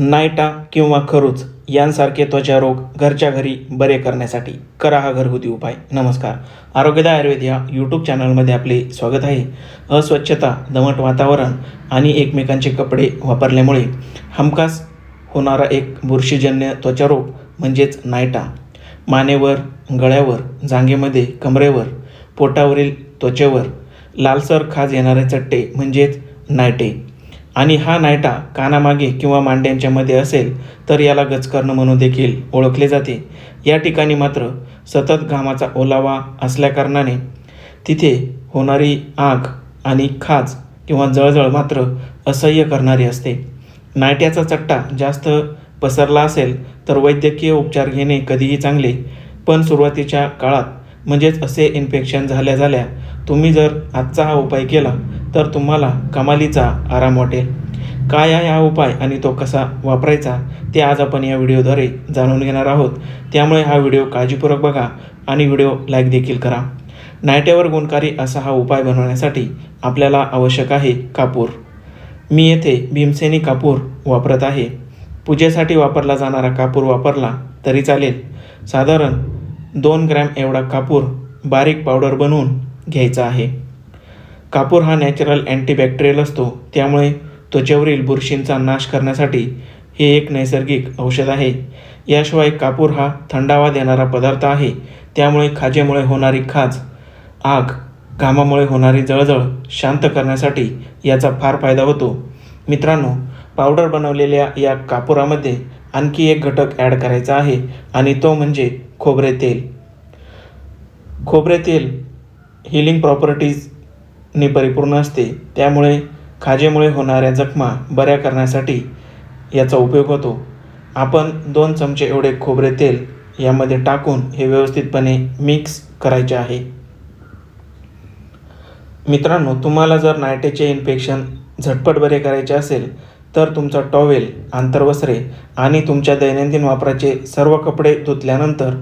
नायटा किंवा खरूच यांसारखे त्वचारोग घरच्या घरी बरे करण्यासाठी करा हा घरगुती उपाय. नमस्कार. आरोग्यदा आयुर्वेद या यूट्यूब चॅनलमध्ये आपले स्वागत आहे. अस्वच्छता दमट वातावरण आणि एकमेकांचे कपडे वापरल्यामुळे हमखास होणारा एक बुरशीजन्य त्वचारोग म्हणजेच नायटा. मानेवर गळ्यावर जांघेमध्ये कमरेवर पोटावरील त्वचेवर लालसर खाज येणारे चट्टे म्हणजेच नायटे. आणि हा नायटा कानामागे किंवा मांड्यांच्या मध्ये असेल तर याला गचकर्ण म्हणून देखील ओळखले जाते. या ठिकाणी मात्र सतत घामाचा ओलावा असल्याकारणाने तिथे होणारी आग आणि खाज किंवा जळजळ मात्र असह्य करणारी असते. नायट्याचा चट्टा जास्त पसरला असेल तर वैद्यकीय उपचार घेणे कधीही चांगले पण सुरुवातीच्या काळात म्हणजेच असे इन्फेक्शन झाल्या झाल्या तुम्ही जर आजचा हा उपाय केला तर तुम्हाला कमालीचा आराम वाटेल. काय आहे हा उपाय आणि तो कसा वापरायचा ते आज आपण या व्हिडिओद्वारे जाणून घेणार आहोत. त्यामुळे हा व्हिडिओ काळजीपूर्वक बघा आणि व्हिडिओ लाईक देखील करा. नायट्यावर गुणकारी असा हा उपाय बनवण्यासाठी आपल्याला आवश्यक आहे कापूर. मी येथे भीमसेनी कापूर वापरत आहे. पूजेसाठी वापरला जाणारा कापूर वापरला तरी चालेल. साधारण दोन ग्रॅम एवढा कापूर बारीक पावडर बनवून घ्यायचा आहे. कापूर हा नॅचरल अँटीबॅक्टेरियल असतो. त्यामुळे त्वचेवरील बुरशींचा नाश करण्यासाठी हे एक नैसर्गिक औषध आहे. याशिवाय कापूर हा थंडावा देणारा पदार्थ आहे. त्यामुळे खाजेमुळे होणारी खाज आग घामामुळे होणारी जळजळ शांत करण्यासाठी याचा फार फायदा होतो. मित्रांनो पावडर बनवलेल्या या कापुरामध्ये आणखी एक घटक ॲड करायचा आहे आणि तो म्हणजे खोबरे तेल. खोबरे तेल हिलिंग प्रॉपर्टीज ने परिपूर्ण असते. त्यामुळे खाजेमुळे होणाऱ्या जखमा बऱ्या करण्यासाठी याचा उपयोग होतो. आपण दोन चमचे एवढे खोबरे तेल यामध्ये टाकून हे व्यवस्थितपणे मिक्स करायचे आहे. मित्रांनो तुम्हाला जर नायटेचे इन्फेक्शन झटपट बरे करायचे असेल तर तुमचा टॉवेल आंतरवस्त्रे आणि तुमच्या दैनंदिन वापराचे सर्व कपडे धुतल्यानंतर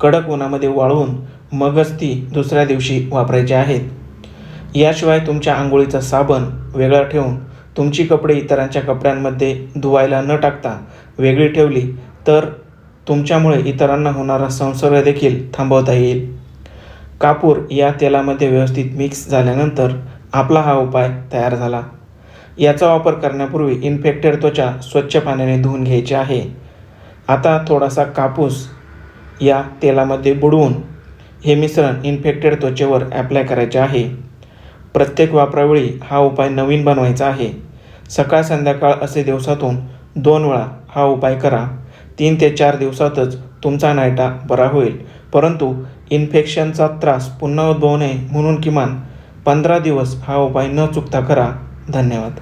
कडक उन्हामध्ये वाळवून मगच ती दुसऱ्या दिवशी वापरायची आहेत. याशिवाय तुमच्या आंघोळीचा साबण वेगळा ठेवून तुमची कपडे इतरांच्या कपड्यांमध्ये धुवायला न टाकता वेगळी ठेवली तर तुमच्यामुळे इतरांना होणारा संसर्ग देखील थांबवता येईल. कापूर या तेलामध्ये व्यवस्थित मिक्स झाल्यानंतर आपला हा उपाय तयार झाला. याचा वापर करण्यापूर्वी इन्फेक्टेड त्वचा स्वच्छ पाण्याने धुवून घ्यायची आहे. आता थोडासा कापूस या तेलामध्ये बुडवून हे मिश्रण इन्फेक्टेड त्वचेवर ॲप्लाय करायचे आहे. प्रत्येक वापरावेळी हा उपाय नवीन बनवायचा आहे. सकाळ संध्याकाळ असे दिवसातून दोन वेळा हा उपाय करा. तीन ते चार दिवसातच तुमचा नायटा बरा होईल. परंतु इन्फेक्शनचा त्रास पुन्हा उद्भवू नये म्हणून किमान पंधरा दिवस हा उपाय न चुकता करा. धन्यवाद.